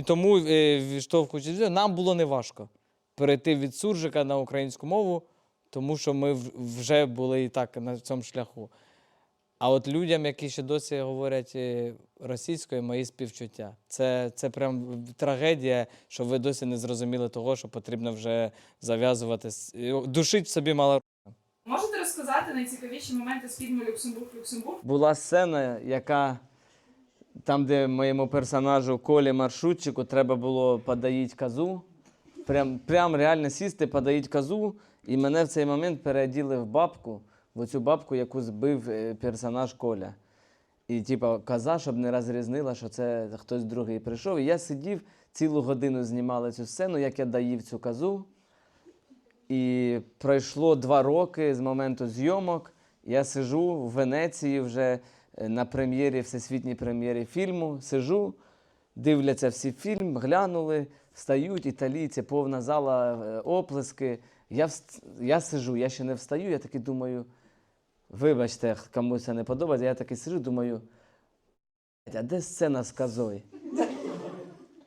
І тому, е, відштовхуючись, від цього, нам було неважко перейти від суржика на українську мову, тому що ми вже були і так на цьому шляху. А от людям, які ще досі говорять е, російською, мої співчуття. Це, це прям трагедія, що ви досі не зрозуміли того, що потрібно вже зав'язувати. Душить в собі мало. Можете розказати найцікавіші моменти з фільму Люксембург Люксембург? Була сцена, яка там, де моєму персонажу Колі маршрутчику треба було подаїть козу. Прям, прям реально сісти, подаїть козу. І мене в цей момент переоділи в бабку, в оцю бабку, яку збив е, персонаж Коля. І, типа, коза, щоб не розрізнила, що це хтось другий прийшов. І я сидів, цілу годину знімали цю сцену, як я доїв цю козу. І пройшло два роки з моменту зйомок. Я сижу в Венеції вже на прем'єрі, всесвітній прем'єрі фільму. Сижу, дивляться всі фільм, глянули, встають італійці, повна зала, е, оплески. Я, я сижу, я ще не встаю, я такий думаю, вибачте, комусь це не подобається. Я такий сижу, думаю, а де сцена з козою?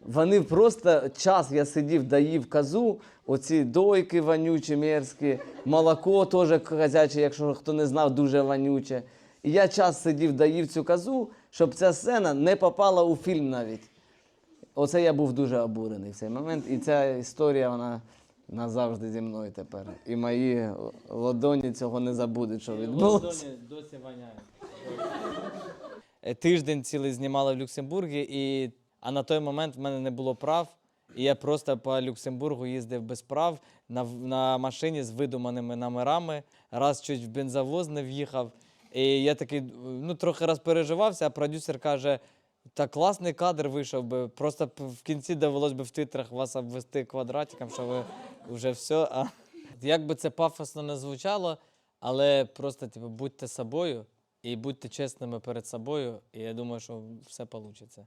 Вони просто час я сидів, доїв козу, оці дойки вонючі, мерзкі, молоко теж козяче, якщо хто не знав, дуже вонюче. І я час сидів, доїв цю козу, щоб ця сцена не попала у фільм навіть. Оце я був дуже обурений в цей момент. І ця історія, вона назавжди зі мною тепер. І мої ладоні цього не забудуть, що відбулося. досі воняють. Тиждень цілий знімали в Люксембургі, і, а на той момент в мене не було прав. І я просто по Люксембургу їздив без прав на, на машині з видуманими номерами. Раз чуть в бензовоз не в'їхав. І я такий ну, трохи розпереживався, а продюсер каже: та класний кадр вийшов би. Просто в кінці довелось би в титрах вас обвести квадратиком, що ви вже все. А як би це пафосно не звучало, але просто типу, будьте собою і будьте чесними перед собою. І я думаю, що все вийде.